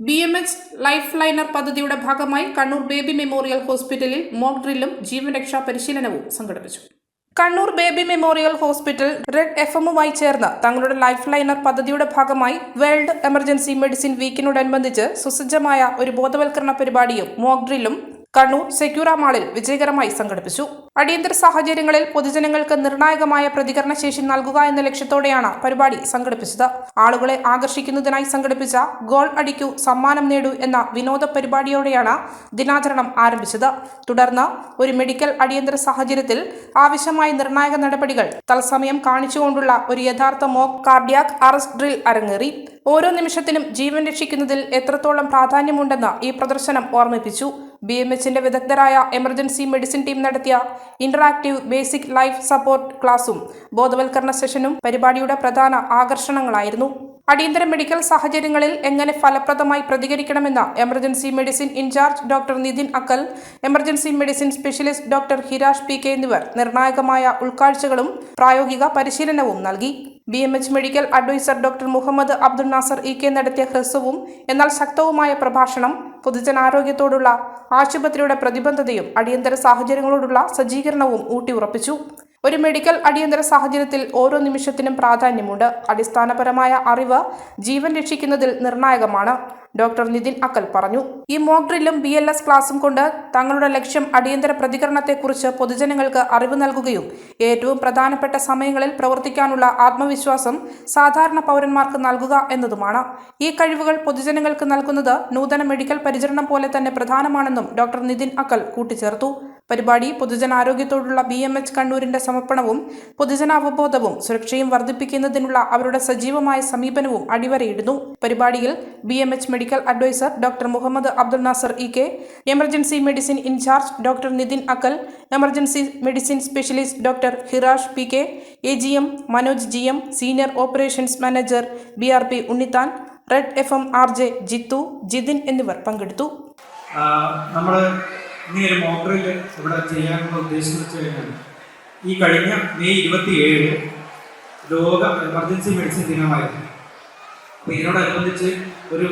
B M H life liner പദ്ധതിയുടെ ഭാഗമായി Kannur baby memorial ഹോസ്പിറ്റലിൽ മോക്ക് ഡ്രില്ലും ജീവൻരക്ഷാ പരിശീലനവും സംഘടിപ്പിച്ചു. Kannur Baby Memorial Hospital red F എമ്മുമായി ചേർന്ന് തങ്ങളുടെ ലൈഫ് ലൈനർ പദ്ധതിയുടെ ഭാഗമായി വേൾഡ് എമർജൻസി മെഡിസിൻ വീക്കിനോടനുബന്ധിച്ച് സുസജ്ജമായ ഒരു ബോധവൽക്കരണ പരിപാടിയും മോക്ക് ഡ്രില്ലും കണ്ണൂർ സെക്യൂറ മാളിൽ വിജയകരമായി സംഘടിപ്പിച്ചു. അടിയന്തര സാഹചര്യങ്ങളിൽ പൊതുജനങ്ങൾക്ക് നിർണായകമായ പ്രതികരണ ശേഷി നൽകുക എന്ന ലക്ഷ്യത്തോടെയാണ് പരിപാടി സംഘടിപ്പിച്ചത്. ആളുകളെ ആകർഷിക്കുന്നതിനായി സംഘടിപ്പിച്ച ഗോൾ അടിക്കൂ സമ്മാനം നേടൂ എന്ന വിനോദ പരിപാടിയോടെയാണ് ദിനാചരണം ആരംഭിച്ചത്. തുടർന്ന് ഒരു മെഡിക്കൽ അടിയന്തര സാഹചര്യത്തിൽ ആവശ്യമായ നിർണായക നടപടികൾ തത്സമയം കാണിച്ചുകൊണ്ടുള്ള ഒരു യഥാർത്ഥ മോക്ക് കാർഡിയാക് അറസ്റ്റ് ഡ്രിൽ അരങ്ങേറി. ഓരോ നിമിഷത്തിനും ജീവൻ രക്ഷിക്കുന്നതിൽ എത്രത്തോളം പ്രാധാന്യമുണ്ടെന്ന് ഈ പ്രദർശനം ഓർമ്മിപ്പിച്ചു. ബി എം എച്ചിന്റെ വിദഗ്ധരായ എമർജൻസി മെഡിസിൻ ടീം നടത്തിയ ഇന്ററാക്റ്റീവ് ബേസിക് ലൈഫ് സപ്പോർട്ട് ക്ലാസും ബോധവൽക്കരണ സെഷനും പരിപാടിയുടെ പ്രധാന ആകർഷണങ്ങളായിരുന്നു. അടിയന്തര മെഡിക്കൽ സാഹചര്യങ്ങളിൽ എങ്ങനെ ഫലപ്രദമായി പ്രതികരിക്കണമെന്ന emergency medicine in charge doctor Nithin Akkal emergency medicine specialist doctor Hirash P K എന്നിവർ നിർണായകമായ ഉൾക്കാഴ്ചകളും പ്രായോഗിക പരിശീലനവും നൽകി. B M H medical advisor doctor Muhammad Abdul Nasar E K നടത്തിയ ഹ്രസ്വവും എന്നാൽ ശക്തവുമായ പ്രഭാഷണം പൊതുജനാരോഗ്യത്തോടുള്ള ആശുപത്രിയുടെ പ്രതിബദ്ധതയും അടിയന്തര സാഹചര്യങ്ങളോടുള്ള സജ്ജീകരണവും ഊട്ടിയുറപ്പിച്ചു. ഒരു മെഡിക്കൽ അടിയന്തര സാഹചര്യത്തിൽ ഓരോ നിമിഷത്തിനും പ്രാധാന്യമുണ്ട്. അടിസ്ഥാനപരമായ അറിവ് ജീവൻ രക്ഷിക്കുന്നതിൽ നിർണായകമാണ്. ഡോക്ടർ നിതിൻ അക്കൽ പറഞ്ഞു. ഈ മോക്ക് ഡ്രില്ലും ബി എൽ എസ് ക്ലാസും കൊണ്ട് തങ്ങളുടെ ലക്ഷ്യം അടിയന്തര പ്രതികരണത്തെക്കുറിച്ച് പൊതുജനങ്ങൾക്ക് അറിവ് നൽകുകയും ഏറ്റവും പ്രധാനപ്പെട്ട സമയങ്ങളിൽ പ്രവർത്തിക്കാനുള്ള ആത്മവിശ്വാസം സാധാരണ പൗരന്മാർക്ക് നൽകുക എന്നതുമാണ്. ഈ കഴിവുകൾ പൊതുജനങ്ങൾക്ക് നൽകുന്നത് നൂതന മെഡിക്കൽ പരിചരണം പോലെ തന്നെ പ്രധാനമാണെന്നും ഡോക്ടർ നിതിൻ അക്കൽ കൂട്ടിച്ചേർത്തു. പരിപാടി പൊതുജനാരോഗ്യത്തോടുള്ള ബി എം എച്ച് കണ്ണൂരിന്റെ സമർപ്പണവും പൊതുജനാവബോധവും സുരക്ഷയും വർദ്ധിപ്പിക്കുന്നതിനുള്ള അവരുടെ സജീവമായ സമീപനവും അടിവരയിടുന്നു. പരിപാടിയിൽ B M H medical advisor doctor Muhammad Abdul Nasar E K emergency medicine in charge doctor Nithin Akkal emergency medicine specialist doctor Hirash P K A G M Manoj G M senior operations manager B R P Unnithan red F M R J Jithu Jithin എന്നിവർ പങ്കെടുത്തു. നമ്മൾ ഇനി ഒരു മോട്ടറിൽ ഇവിടെ ചെയ്യാനുള്ള ഉദ്ദേശം വെച്ച് കഴിഞ്ഞാൽ ഈ കഴിഞ്ഞ മെയ് ഇരുപത്തി ഏഴ് ലോക എമർജൻസി മെഡിസിൻ ദിനമായിരുന്നു. അപ്പോൾ ഇതിനോടനുബന്ധിച്ച് ഒരു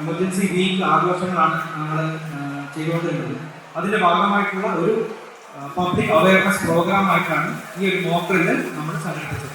എമർജൻസി വീക്ക് ആഘോഷങ്ങളാണ് നമ്മൾ ചെയ്തുകൊണ്ടിരുന്നത്. അതിന്റെ ഭാഗമായിട്ടുള്ള ഒരു പബ്ലിക് അവയർനെസ് പ്രോഗ്രാമായിട്ടാണ് ഈ ഒരു മോട്ടറിൽ നമ്മൾ സംഘടിപ്പിച്ചത്.